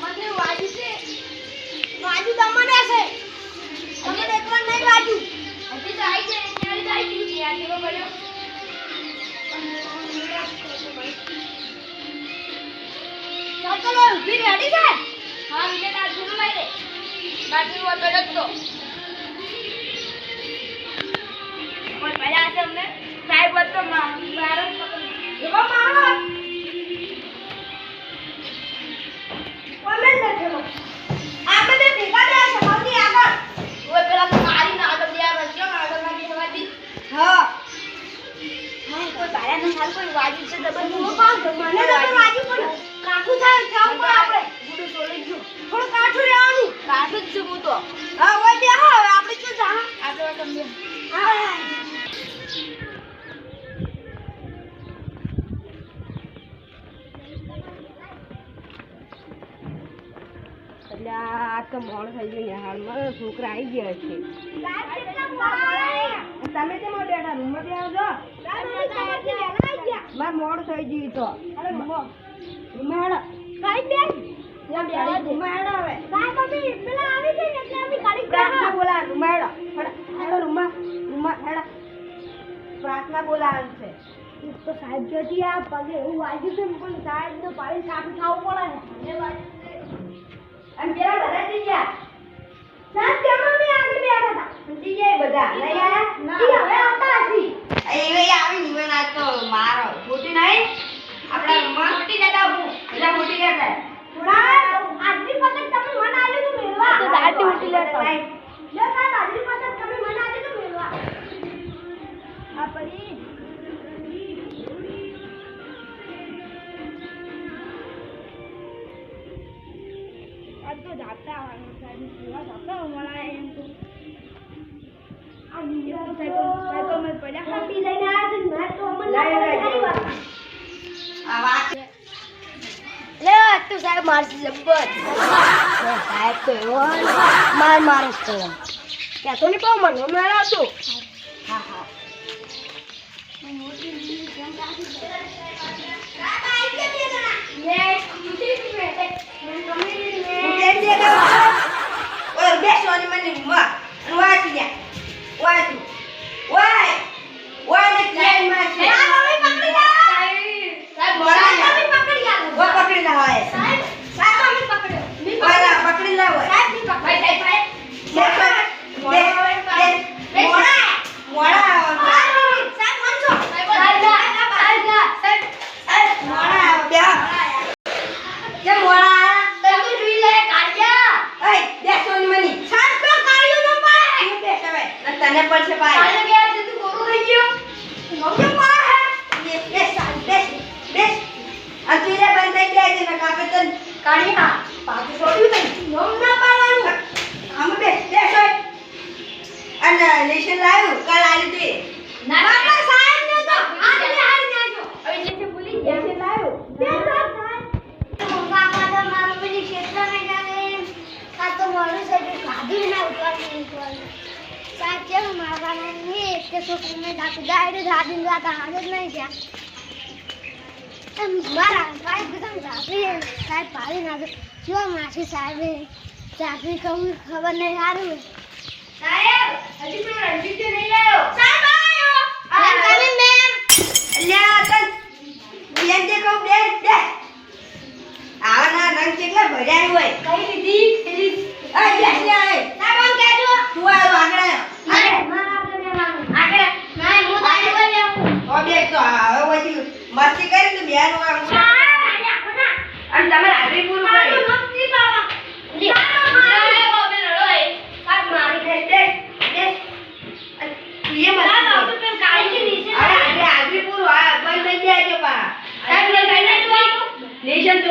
મને વાજુ છે. વાજુ તમને છે. તમને એકવાર નહીં વાજુ હજી તો આવી છે એની આવી છે. યાર કેવો પડ્યો? ચાલો ઊભી રેડી છે. હા વિજય તાર સુનું લઈ બાકી હું તો. પણ પહેલા છે અમને. સાહેબ તો મારો એવો મારો હા કોઈ ભાડા ના સાલ કોઈ વાજુ છે ડબલ હું કામ મને ડબલ વાજુ પણ કાઠું થાય જાવ પણ આપણે. ગુડું સોળી ગયો. થોડું કાઠું રહેવાનું. કાઠું જ છું હું તો. હા ઓય બે હા હવે આપણે શું જા આપણે તમને હા એટલે આ તો મોડ થઈ ગયું ને હાલમાં. છોકરા આવી ગયા છે. તમે તેમાં બેઠા? રૂમમાં ત્યાં માર મોડ થઈ ગયું તો. રૂમમાં હેડો રૂમમાં હેડો હવે. પ્રાર્થના બોલા હેડો હેડો બોલાવે છે. તો સાહેબ જોતી આ પગે એવું વાગ્યું છે પણ સાહેબ પાડી કાઠું ખાવું પડે અને પેલા બધા જઈ ગયા. સાહેબ કેમ અમે આગળ બેઠા હતા? જઈ ગયા બધા. નહીં આયા? હવે આવતા હશી. એ આવી નિવેન આજ તો મારો મોટી નહીં આપણા રૂમમાં મોટી દાદા એટલે મોટી દાદા થોડા આજની પતંગ તમે મન આલ્યું લે તું સાહેબ મારશે જબ્બર. સાહેબ તો એવો માર માર જ ત્યાં તો નહીં પાવ મને મેળા તો હા હા. હું કેમ દે કે ઓય બે સોની મને પાછું છોડ્યું નહીં આમ બેસ બેસ ઓય અને લેશન લાવ્યું કાલ આલી તે લેશન લાવ્યું સાહેબ ચાકરી ખબર ખબર નહીં સારું અલ્યા તન બેન જે કહું બેન બે આવાના રંગ કેટલા ભર્યા હોય. કઈ બેસ લે આય તું આયો આગળ ઓ બે તો હવે પછી મસ્તી કરી તો બેન આમ અને તમે હાજરી પૂરું કર્યું બેસ બેસ બેસ અને તું એ મસ્તી કર. અરે આજે હાજરી પૂરું આ બંધ થઈ જાય છે પા લેશન તો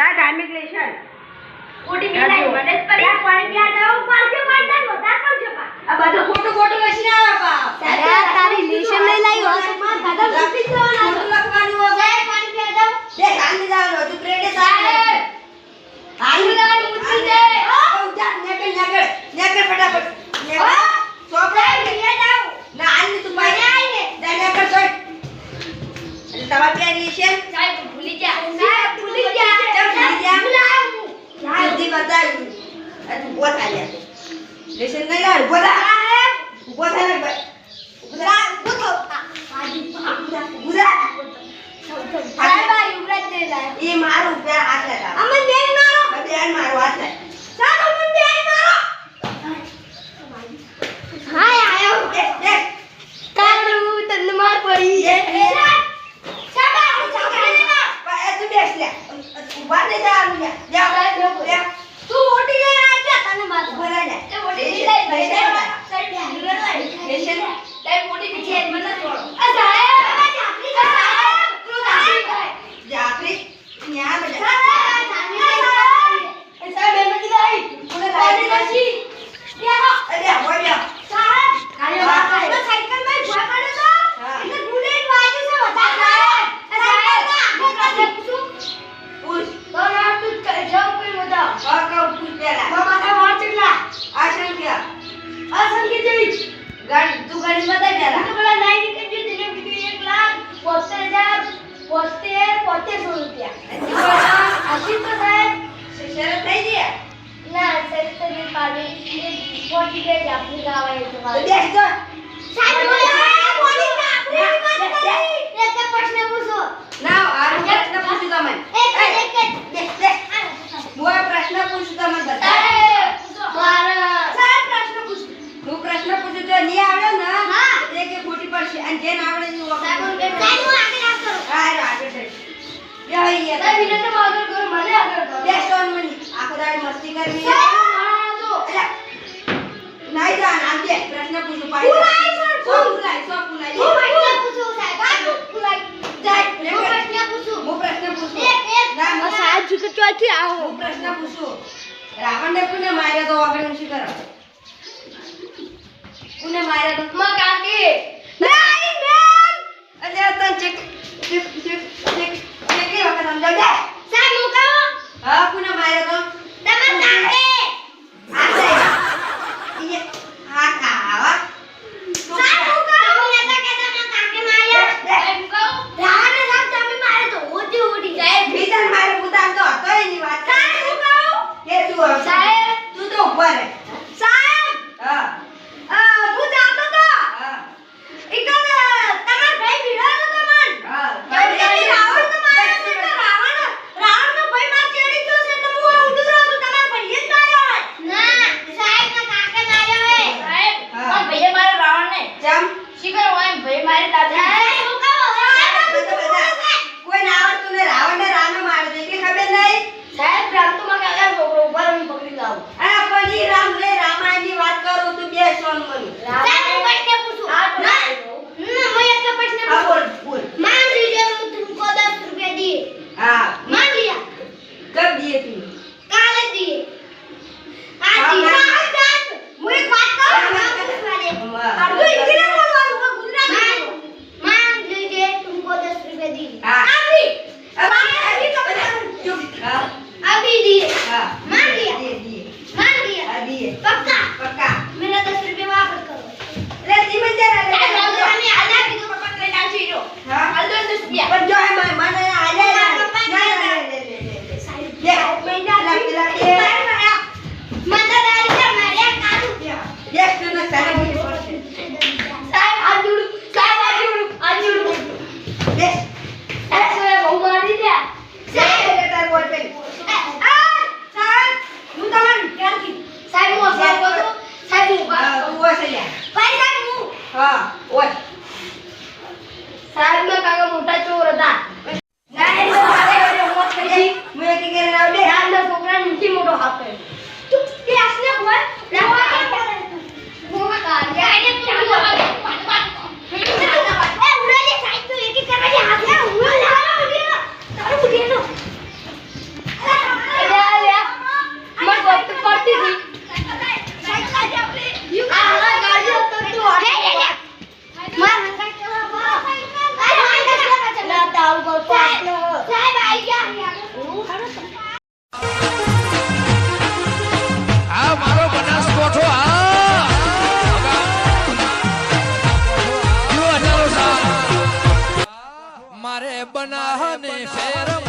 લા ધાર્મિક લેશન ખોટી મેલાઈ મદદ પર આ પોઈન્ટ યાદ આવો પડશે પોઈન્ટ આ મોટા પડશે પા આ બધું ખોટું ખોટું લેશન આવે પા તારા તારી લેશન લઈ લાઈ હો માં દાદા લખી જવાના તો લખવાનું હો બે પોઈન્ટ યાદ આવો બે ગાંધી જવાનું હતું ક્રેડિટ સાહેબ હાલી. જવાનું પૂછી દે ઓ જા નેકળ નેકળ નેકળ ફટાફટ. નેકળ. સોપડા. યાદ પેર હાથ લગાવ. અમન બેન મારો બેન મારું હાથ લાગ. સાહેબ અમન બેન મારો હાય આયો દેખ, દેખ. કાળું તને માર પડી આ છોકરાને ના બા, લે. લે. જા, લે. તું મોટી લઈને આ તને માર ઊભો લે લઈ લેશન લઈ બતા. સાહેબ લઈ લેશન. સાહેબ મોટી પીછે મને છોડો આ સાહેબ આ ચાપલી સાહેબ તું સાહેબ જા, આપણી. ન્યા બેટા. સાહેબ સાહેબ એ સાહેબ, એમ નથી લાવી. મને લાવી નથી. અરે, આવો લ્યો. પૂછ. હા, કહું, પૂછ પહેલા. આ સંખ્યા. ગણ- તું ગણી બતાય પહેલા. શરત થઈ ગઈ? તો બેસ તો. ના, આ પ્રશ્ન પૂછું તમને. બેસ, બેસ. હું આ પ્રશ્ન પૂછું તમને બધા. હું પ્રશ્ન પૂછું તો નહીં આવડે ને હા. એક એક ખોટી પડશે અને જેને આવડે એ. સાહેબ, હા, આગળ. વિનંતી આગળ કરો, મને આગળ કરો. બે સ્ટોન મની. આખો દાડો મસ્તી કરવી. તો. અલા, નાઈ જા, નામ દે. પ્રશ્ન પૂછું, દે. નાઈ છું. સો ફૂલાય, સો ફૂલાય. હું પ્રશ્ન પૂછું, સાહેબ. આ તું ભૂલાઈ. જાય, હું પ્રશ્ન પૂછું. હું પ્રશ્ન પૂછું. એક, એક. ના, આ મને- સાહેબ જી કે ચોથી આવો. હું પ્રશ્ન પૂછું. રાવણને કોને માર્યો તો આગળ હું શું કરો? કોને માર્યો તો? માં કાકી. નહીં, બેન. અલ્યા, તને ચેક- ચેક- ચેક- ચેક- કેટલી વખત સમજાવજે? સાહેબ, હું કહું? હા, કોને માર્યો તો? તમે કાકી. આ સાહેબ. ઈએ, હા, હા, હા. સાહેબ, હું કહું? તમને તો કે તમે કાકી માર્યા. સાહેબ, હું કહું? રાવણને સાહેબ તમે માર્યો તો ઓટી ઓટી. સાહેબ, બીજાને માર્યો, પોતાને તો હતો એની વાત. સાહેબ, હું કહું? કે તું હવે- સાહેબ. તું તો ઊભો રહે. સાહેબ, હા, અ, હું જાતો તો. હા, ઈકન, તમાર ભાઈ ભીડાનો તો મન. હા. કેમ કે ઈ રાવણ તો માર્યો છે તો રાવણ- રાવણનો ભાઈ માર ચેડી ગયો છે એટલે હું આ ઊંધું રહું છું. તમારા ભાઈએ જ માર્યો હોય. સાહેબ, મારા હા. ભાઈએ માર્યો ચમ? શિખર હોય ને ભાઈ મારી. સાહેબ, હું કહું? બધા. કોઈને આવડતું નહીં. રાવણને રાનો માર્યો તો એટલી ખબર નહીં? સાહેબ, રામતુમાં કાકા છોકરો ઊભા રહીને પકડી લાવો. આ પણ ઈ રામ રે રામાયણની વાત કરું તું બે સોન મનું. હું પ્રશ્ન પૂછું. હા, ના, ના, હું એક તો પ્રશ્ન હા, બોલ, પૂછું. બોલ. આ મારો બનાસ કોઠો આ મારે બનાને ફેરવ